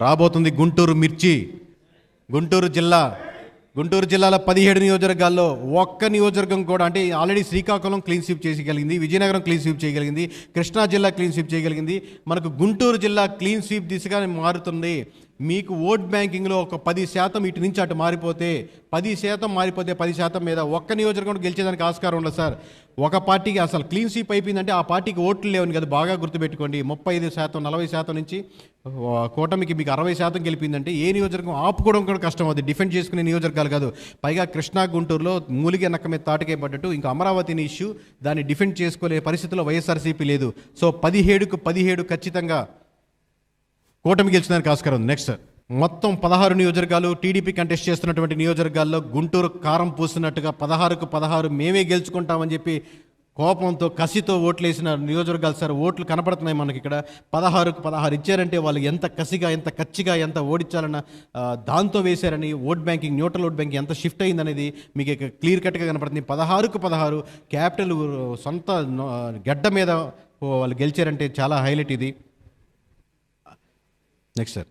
రాబోతుంది గుంటూరు మిర్చి. గుంటూరు జిల్లా గుంటూరు జిల్లాలో పదిహేడు నియోజకవర్గాల్లో ఒక్క నియోజకవర్గం కూడా అంటే ఆల్రెడీ శ్రీకాకుళం క్లీన్ స్వీప్ చేయగలిగింది విజయనగరం క్లీన్ స్వీప్ చేయగలిగింది కృష్ణా జిల్లా క్లీన్ స్వీప్ చేయగలిగింది. మనకు గుంటూరు జిల్లా క్లీన్ స్వీప్ దిశగా మారుతుంది. మీకు ఓట్ బ్యాంకింగ్లో ఒక పది శాతం ఇటు నుంచి అటు మారిపోతే పది శాతం మారిపోతే పది శాతం మీద ఒక్క నియోజకవర్గం గెలిచేదానికి ఆస్కారం ఉండదు సార్. ఒక పార్టీకి అసలు క్లీన్ స్వీప్ అయిపోయిందంటే ఆ పార్టీకి ఓట్లు లేవని కదా బాగా గుర్తుపెట్టుకోండి. ముప్పై ఐదు శాతం నలభై శాతం నుంచి కూటమికి మీకు అరవై శాతం గెలిపిందంటే ఏ నియోజకవర్గం ఆపుకోవడం కూడా కష్టం అవుతుంది డిఫెండ్ చేసుకునే నియోజకవర్గాలు కాదు. పైగా కృష్ణా గుంటూరులో మూలిగే నక్క మీద తాటకే పడ్డట్టు ఇంకా అమరావతిని ఇష్యూ దాన్ని డిఫెండ్ చేసుకోలే పరిస్థితిలో వైఎస్ఆర్సీపీ లేదు. సో పదిహేడుకు పదిహేడు ఖచ్చితంగా కూటమి గెలిచడానికి ఆస్కారం ఉంది. నెక్స్ట్ మొత్తం పదహారు నియోజకవర్గాలు టీడీపీ కంటెస్ట్ చేస్తున్నటువంటి నియోజకవర్గాల్లో గుంటూరు కారం పూసినట్టుగా పదహారుకు పదహారు మేమే గెలుచుకుంటామని చెప్పి కోపంతో కసితో ఓట్లు వేసిన నియోజకవర్గాలు సార్ ఓట్లు కనపడుతున్నాయి మనకి ఇక్కడ. పదహారుకు పదహారు ఇచ్చారంటే వాళ్ళు ఎంత కసిగా ఎంత కచ్చిగా ఎంత ఓడించాలన్న దాంతో వేశారని vote banking neutral vote banking ఎంత షిఫ్ట్ అయిందనేది మీకు ఇక క్లియర్ కట్గా కనపడుతుంది. పదహారుకు పదహారు క్యాపిటల్ సొంత గడ్డ మీద వాళ్ళు గెలిచారంటే చాలా హైలైట్ ఇది. నెక్స్ట్ సార్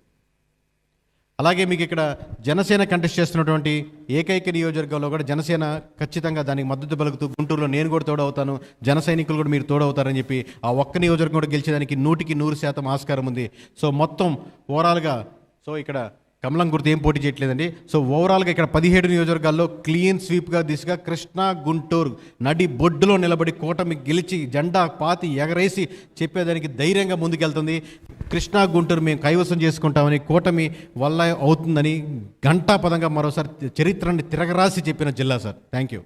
అలాగే మీకు ఇక్కడ జనసేన కంటెస్ట్ చేస్తున్నటువంటి ఏకైక నియోజకవర్గంలో కూడా జనసేన ఖచ్చితంగా దానికి మద్దతు పలుకుతూ గుంటూరులో నేను కూడా తోడవుతాను జన సైనికులు కూడా మీరు తోడవుతారని చెప్పి ఆ ఒక్క నియోజకవర్గం కూడా గెలిచేదానికి నూటికి నూరు శాతం ఆస్కారం ఉంది. సో మొత్తం ఓవరాల్గా సో ఇక్కడ కమలం గుర్తు ఏం పోటీ చేయట్లేదండి. సో ఓవరాల్గా ఇక్కడ పదిహేడు నియోజకవర్గాల్లో క్లీన్ స్వీప్గా దిశగా కృష్ణా గుంటూరు నడి బొడ్డులో నిలబడి కూటమి గెలిచి జెండా పాతి ఎగరేసి చెప్పేదానికి ధైర్యంగా ముందుకెళ్తుంది. కృష్ణా గుంటూరు మేము కైవసం చేసుకుంటామని కూటమి వల్ల అవుతుందని ఘంటాపదంగా మరోసారి చరిత్రని తిరగరాసి చెప్పిన జిల్లా సార్. Thank you